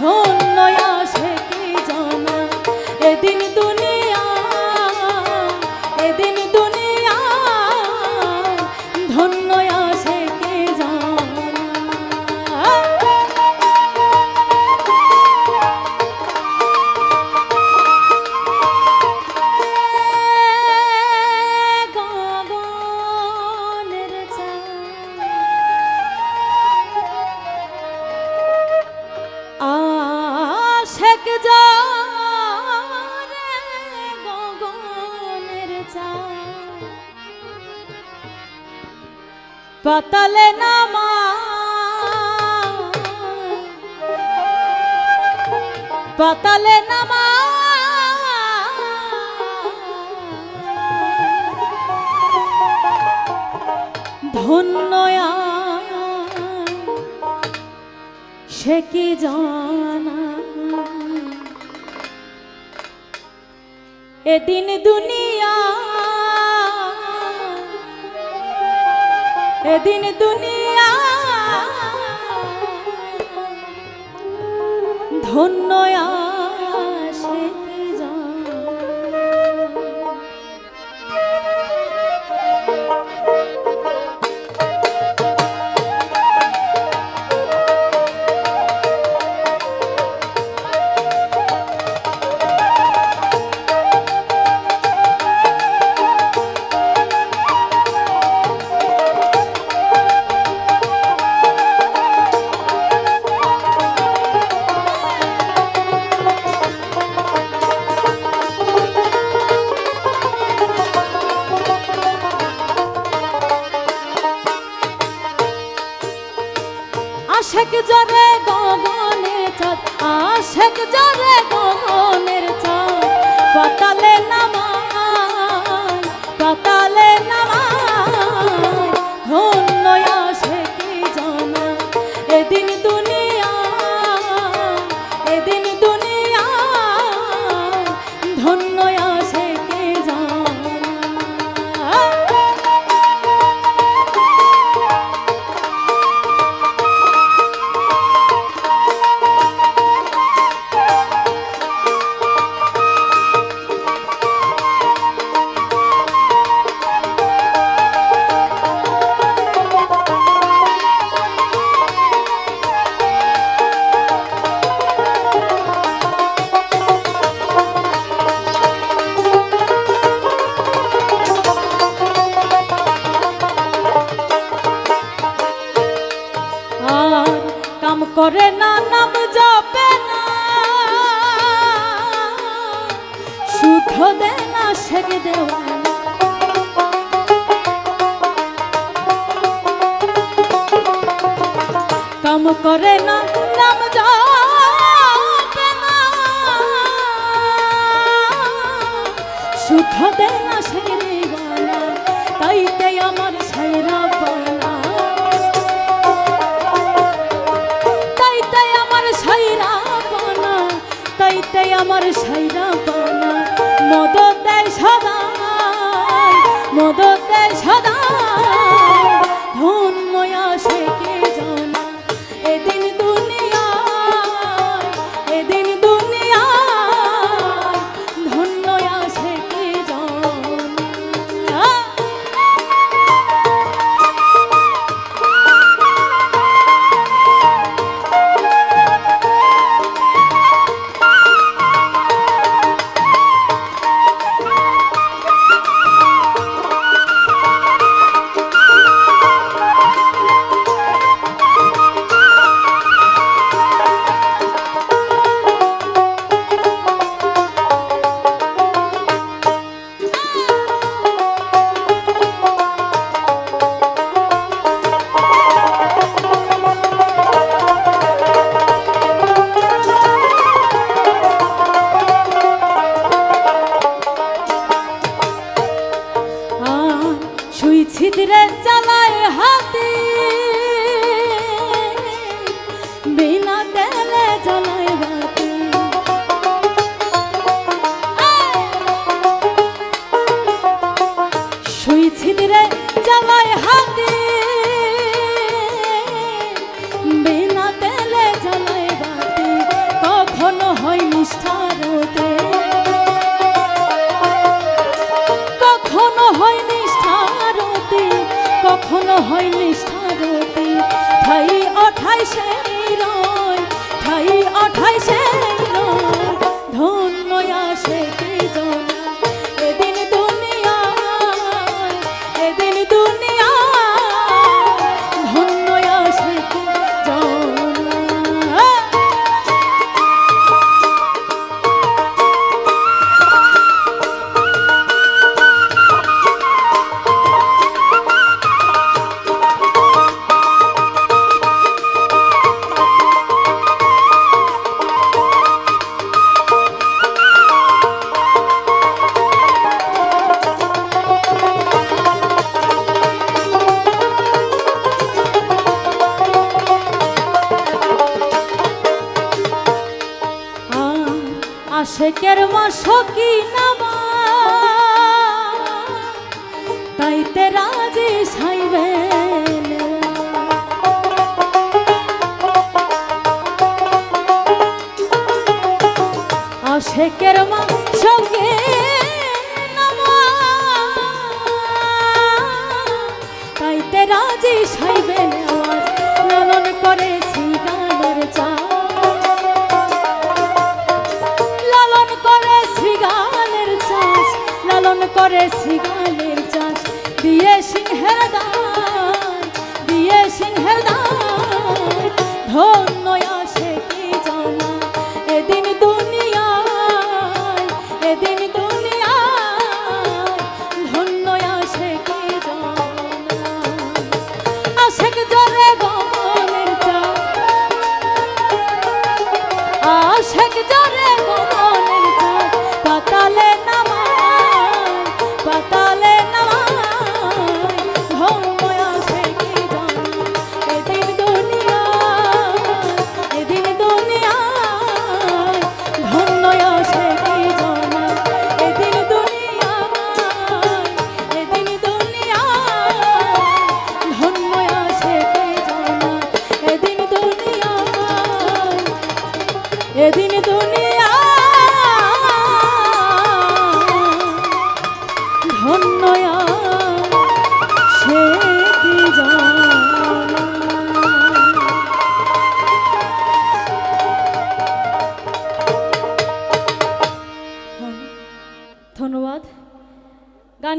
ধন্য গগনের পাতালে নামা। পাতালে নামা। ধন্যয়া সে কি জানা? এদিন দুনিয়া এদিন দুনিয়া ধন্যয়া আশেক জরে গগনে চাঁদ আশেক জরে গগনের চাঁদ পাতালে নামায় আর কাম করে না, নাম জপে না। সুখ দে না, সেগে দেওয়া কাম করে না, নাম জপে না। সুখ দে আমার সাইরা পানা। মদ দেয় সদা মদ দেয় সদা হয় নিষ্ঠারতি ঠাই অঠাইশে রয় ঠাই অঠাই আশেকের মাসকি নামা? তাইতে রাজি সাইবেন আশেকের মাসকে নামা? তাইতে রাজি আওয়াজ লালন করে সিগানের চা করে শ্রীগালের চাষ দিয়ে সিংহের দান দিয়ে সিংহের দান ধন্য আসে কি জানা, এদিন দুনিয়ায় এদিন দুনিয়ায়। ধন্য আসে কি জানা, আশেক জরে